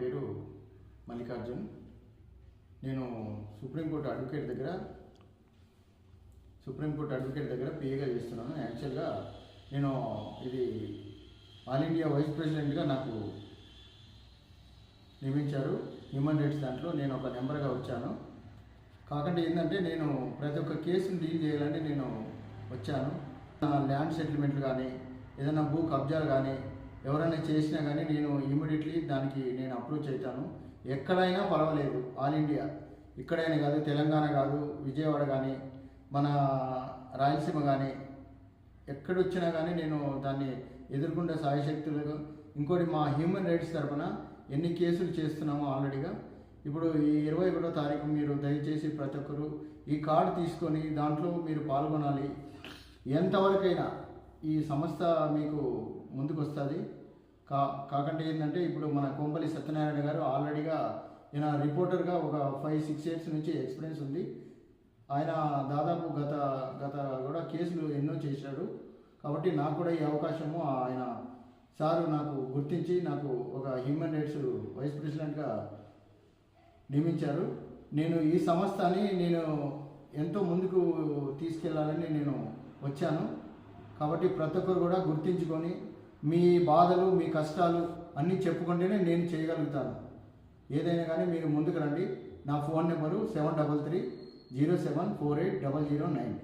పేరు మల్లికార్జున్. నేను supreme court advocate దగ్గర సుప్రీంకోర్టు అడ్వకేట్ దగ్గర పిఏగా చేస్తున్నాను. యాక్చువల్గా నేను ఇది ఆల్ ఇండియా వైస్ ప్రెసిడెంట్గా నాకు నియమించారు. హ్యూమన్ రైట్స్ దాంట్లో నేను ఒక నెంబర్గా వచ్చాను. కాకుండా ఏంటంటే నేను ప్రతి ఒక్క కేసును డీల్ చేయాలంటే నేను వచ్చాను. నా ల్యాండ్ సెటిల్మెంట్లు కానీ ఏదైనా భూ కబ్జాలు కానీ ఎవరైనా చేసినా కానీ నేను ఇమీడియట్లీ దానికి నేను అప్రోచ్ అవుతాను. ఎక్కడైనా పర్వాలేదు ఆల్ ఇండియా. ఇక్కడైనా కాదు తెలంగాణ కాదు విజయవాడ కానీ మన రాయలసీమ కానీ ఎక్కడొచ్చినా కానీ నేను దాన్ని ఎదుర్కొంటే సాయశక్తులుగా ఇంకోటి మా హ్యూమన్ రైట్స్ తరఫున ఎన్ని కేసులు చేస్తున్నామో ఆల్రెడీగా. ఇప్పుడు ఈ ఇరవై ఒకటో తారీఖు మీరు దయచేసి ప్రతి ఒక్కరు ఈ కార్డు తీసుకొని దాంట్లో మీరు పాల్గొనాలి. ఎంతవరకైనా ఈ సంస్థ మీకు ముందుకు వస్తుంది కా కాకంటే ఏంటంటే ఇప్పుడు మన కొంపల్లి సత్యనారాయణ గారు ఆల్రెడీగా ఈయన రిపోర్టర్గా ఒక ఫైవ్ సిక్స్ ఇయర్స్ నుంచి ఎక్స్పీరియన్స్ ఉంది. ఆయన దాదాపు గత గత కూడా కేసులు ఎన్నో చేశాడు. కాబట్టి నాకు కూడా ఈ అవకాశము ఆయన సారు నాకు గుర్తించి నాకు ఒక హ్యూమన్ రైట్స్ వైస్ ప్రెసిడెంట్గా నియమించారు. నేను ఈ సంస్థని నేను ఎంతో ముందుకు తీసుకెళ్ళాలని నేను వచ్చాను. కాబట్టి ప్రతి ఒక్కరు కూడా గుర్తించుకొని మీ బాధలు మీ కష్టాలు అన్నీ చెప్పుకుంటేనే నేను చేయగలుగుతాను. ఏదైనా కానీ మీరు ముందుకు రండి. నా phone number seven double three zero seven four eight double zero nine.